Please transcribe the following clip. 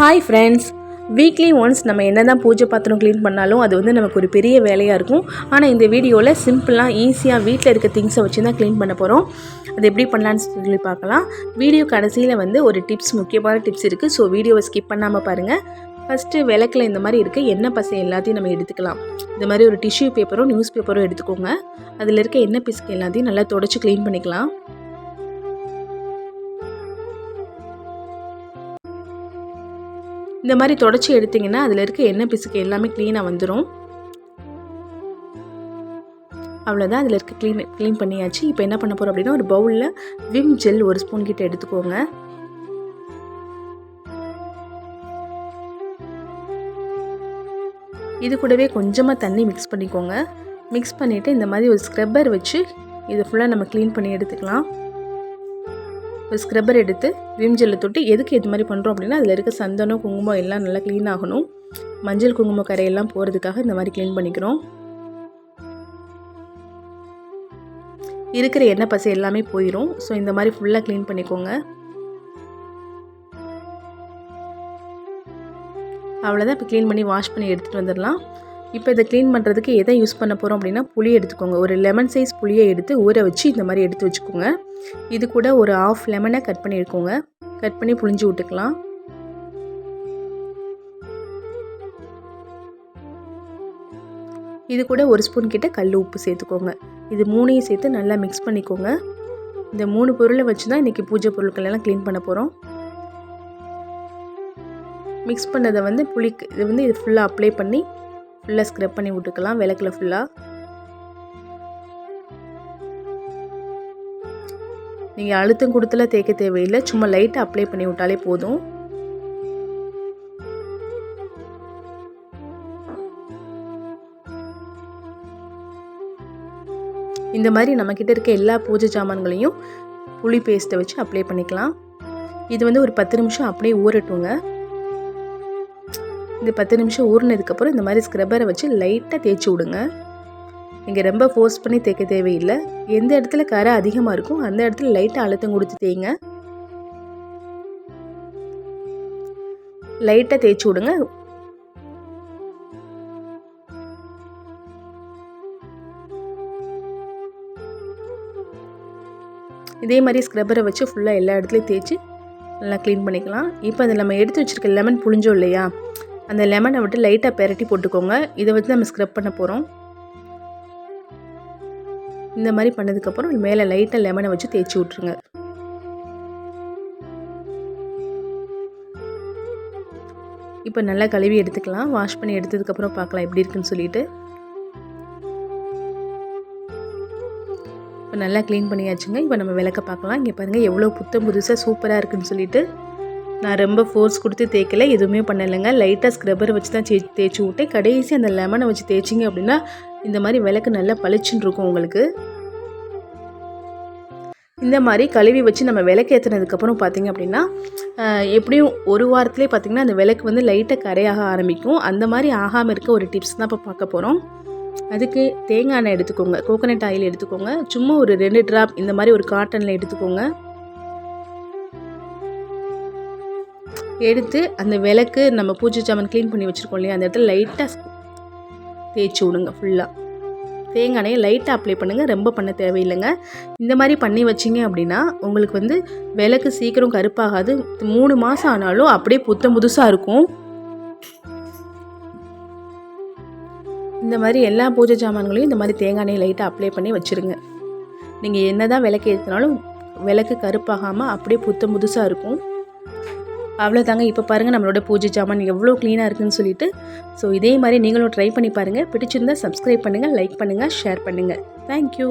Hi friends weekly once நம்ம என்ன தான் பூஜை பாத்திரம் க்ளீன் பண்ணாலும் அது வந்து நமக்கு ஒரு பெரிய வேலையாக இருக்கும். ஆனால் இந்த வீடியோவில் சிம்பிளாக ஈஸியாக வீட்டில் இருக்க திங்ஸை வச்சு தான் க்ளீன் பண்ண போகிறோம் அது எப்படி பண்ணலான்னு சொல்லி பார்க்கலாம். வீடியோ கடைசியில் வந்து ஒரு டிப்ஸ் முக்கியமான டிப்ஸ் இருக்குது ஸோ வீடியோவை ஸ்கிப் பண்ணாமல் பாருங்கள் ஃபஸ்ட்டு விளக்கில் இந்த மாதிரி இருக்க. எண்ணெய் பசை எல்லாத்தையும் நம்ம எடுத்துக்கலாம். இந்த மாதிரி ஒரு டிஷ்யூ பேப்பரும் நியூஸ் பேப்பரும் எடுத்துக்கோங்க. அதில் இருக்க எண்ணெய் பிசுக்கு எல்லாத்தையும் நல்லா தொடச்சி க்ளீன் பண்ணிக்கலாம். இந்த மாதிரி தொடச்சி எடுத்திங்கன்னா அதில் இருக்க எண்ணெய் பிசுக்கு எல்லாமே க்ளீனாக வந்துடும் அவ்வளோதான் அதில் இருக்க க்ளீன் க்ளீன் பண்ணியாச்சு. இப்போ என்ன பண்ண போகிறோம் அப்படின்னா ஒரு பவுலில் விம் ஜெல் ஒரு ஸ்பூன் கிட்ட எடுத்துக்கோங்க. இது கூடவே கொஞ்சமாக தண்ணி மிக்ஸ் பண்ணிக்கோங்க. மிக்ஸ் பண்ணிவிட்டு இந்த மாதிரி ஒரு ஸ்க்ரப்பர் வச்சு இதை ஃபுல்லாக நம்ம க்ளீன் பண்ணி எடுத்துக்கலாம். ஒரு ஸ்க்ரப்பர் எடுத்து விம் ஜெல்லை தொட்டு எதுக்கு இது மாதிரி பண்ணுறோம் அப்படின்னா அதில் இருக்க சந்தனம் குங்குமம் எல்லாம் நல்லா க்ளீன் ஆகணும். மஞ்சள் குங்குமம் கரையெல்லாம் போகிறதுக்காக இந்த மாதிரி க்ளீன் பண்ணிக்கிறோம். இருக்கிற எண்ணெய் பசை எல்லாமே போயிடும் ஸோ இந்த மாதிரி ஃபுல்லாக க்ளீன் பண்ணிக்கோங்க. அவ்வளோதான் இப்போ க்ளீன் பண்ணி வாஷ் பண்ணி எடுத்துகிட்டு வந்துடலாம். இப்போ இதை க்ளீன் பண்ணுறதுக்கு எதை யூஸ் பண்ண போகிறோம் அப்படின்னா புளி எடுத்துக்கோங்க. ஒரு லெமன் சைஸ் புளியை எடுத்து ஊற வச்சு இந்த மாதிரி எடுத்து வச்சுக்கோங்க. இது கூட ஒரு ஆஃப் லெமனை கட் பண்ணியிருக்கோங்க கட் பண்ணி புளிஞ்சு விட்டுக்கலாம். இது கூட ஒரு ஸ்பூன் கிட்ட கல் உப்பு சேர்த்துக்கோங்க. இது மூணையும் சேர்த்து நல்லா மிக்ஸ் பண்ணிக்கோங்க. இந்த மூணு பொருளை வச்சு தான் இன்றைக்கி பூஜை பொருட்கள் எல்லாம் க்ளீன் பண்ண போகிறோம் மிக்ஸ் பண்ணதை வந்து புளிக்கு இது வந்து இது ஃபுல்லாக அப்ளை பண்ணி ஃபுல்லாக ஸ்க்ரப் பண்ணி விட்டுக்கலாம் விளக்கில் ஃபுல்லாக நீங்கள் அழுத்தம் கொடுத்துல தேய்க்க தேவையில்லை. சும்மா லைட்டாக அப்ளை பண்ணி விட்டாலே போதும். இந்த மாதிரி நம்மக்கிட்ட இருக்க எல்லா பூஜை சாமான்களையும் புளி பேஸ்ட்டை வச்சு அப்ளை பண்ணிக்கலாம். இது வந்து ஒரு பத்து நிமிஷம் அப்படியே ஊறட்டுங்க. இந்த பத்து நிமிஷம் ஊறினதுக்கப்புறம் இந்த மாதிரி ஸ்க்ரப்பரை வச்சு லைட்டாக தேய்ச்சி விடுங்க. நீங்கள் ரொம்ப ஃபோர்ஸ் பண்ணி தேய்க்க தேவையில்லை. எந்த இடத்துல கரை அதிகமாக இருக்கும் அந்த இடத்துல லைட்டாக அழுத்தம் கொடுத்து தேய்ங்க. லைட்டாக தேய்ச்சி விடுங்க. இதே மாதிரி ஸ்க்ரப்பரை வச்சு ஃபுல்லாக எல்லா இடத்துலையும் தேய்ச்சி நல்லா க்ளீன் பண்ணிக்கலாம். இப்போ அதில் நம்ம எடுத்து வச்சுருக்க லெமன் புளிஞ்சோம் இல்லையா? அந்த லெமனை விட்டு லைட்டாக பெரட்டி போட்டுக்கோங்க. இதை வச்சு நம்ம ஸ்க்ரப் பண்ண போகிறோம் இந்த மாதிரி பண்ணதுக்கப்புறம் மேலே லைட்டாக லெமனை வச்சு தேய்ச்சி விட்ருங்க இப்போ நல்லா கழுவி எடுத்துக்கலாம். வாஷ் பண்ணி எடுத்ததுக்கப்புறம் பார்க்கலாம் எப்படி இருக்குன்னு சொல்லிட்டு. இப்போ நல்லா க்ளீன் பண்ணியாச்சுங்க. இப்போ நம்ம விளக்க பார்க்கலாம். இங்கே பாருங்கள் எவ்வளோ புத்தம் புதுசாக சூப்பராக இருக்குன்னு சொல்லிட்டு. நான் ரொம்ப ஃபோர்ஸ் கொடுத்து தேய்க்கல எதுவுமே பண்ணலைங்க. லைட்டாக ஸ்க்ரப்பர் வச்சு தான் தே தேய்ச்சி விட்டேன். கடைசி அந்த லெமனை வச்சு தேய்ச்சிங்க அப்படின்னா இந்த மாதிரி விளக்கு நல்லா பளிச்சுன்னு இருக்கும் உங்களுக்கு. இந்த மாதிரி கழுவி வச்சு நம்ம விளக்கு ஏற்றுனதுக்கப்புறம் பார்த்திங்க அப்படின்னா எப்படியும் ஒரு வாரத்துலேயே பார்த்திங்கன்னா அந்த விளக்கு வந்து லைட்டாக கரையாக ஆரம்பிக்கும். அந்த மாதிரி ஆகாமல் இருக்க ஒரு டிப்ஸ் தான் இப்போ பார்க்க போகிறோம் அதுக்கு தேங்காய் எண்ணெய் எடுத்துக்கோங்க. கோகோனட் ஆயில் எடுத்துக்கோங்க. சும்மா ஒரு ரெண்டு ட்ராப் இந்த மாதிரி ஒரு காட்டனில் எடுத்துக்கோங்க. எடுத்து அந்த விளக்கு நம்ம பூஜை சாமான் க்ளீன் பண்ணி வச்சுருக்கோம் இல்லையா? அந்த இடத்துல லைட்டாக தேய்ச்சி விடுங்க ஃபுல்லாக தேங்காய் லைட்டாக அப்ளை பண்ணுங்கள் ரொம்ப பண்ண தேவையில்லைங்க. இந்த மாதிரி பண்ணி வச்சிங்க அப்படின்னா உங்களுக்கு வந்து விளக்கு சீக்கிரம் கருப்பாகாது. மூணு மாதம் ஆனாலும் அப்படியே புத்தம் புதுசாக இருக்கும். இந்த மாதிரி எல்லா பூஜை சாமான்களையும் இந்த மாதிரி தேங்காய் எண்ணெய் லைட்டாக அப்ளை பண்ணி வச்சுருங்க. நீங்கள் என்ன தான் விளக்கு ஏற்றினாலும் விளக்கு கருப்பாகாமல் அப்படியே புத்தம் புதுசாக இருக்கும். அவ்வளோதாங்க இப்போ பாருங்கள் நம்மளோட பூஜை ஜாமான் எவ்வளோ க்ளீனாக இருக்குதுன்னு சொல்லிட்டு. ஸோ இதே மாதிரி நீங்களும் ட்ரை பண்ணி பாருங்கள் பிடிச்சிருந்தால் சப்ஸ்கிரைப் பண்ணுங்கள் லைக் பண்ணுங்கள் ஷேர் பண்ணுங்கள் தேங்க்யூ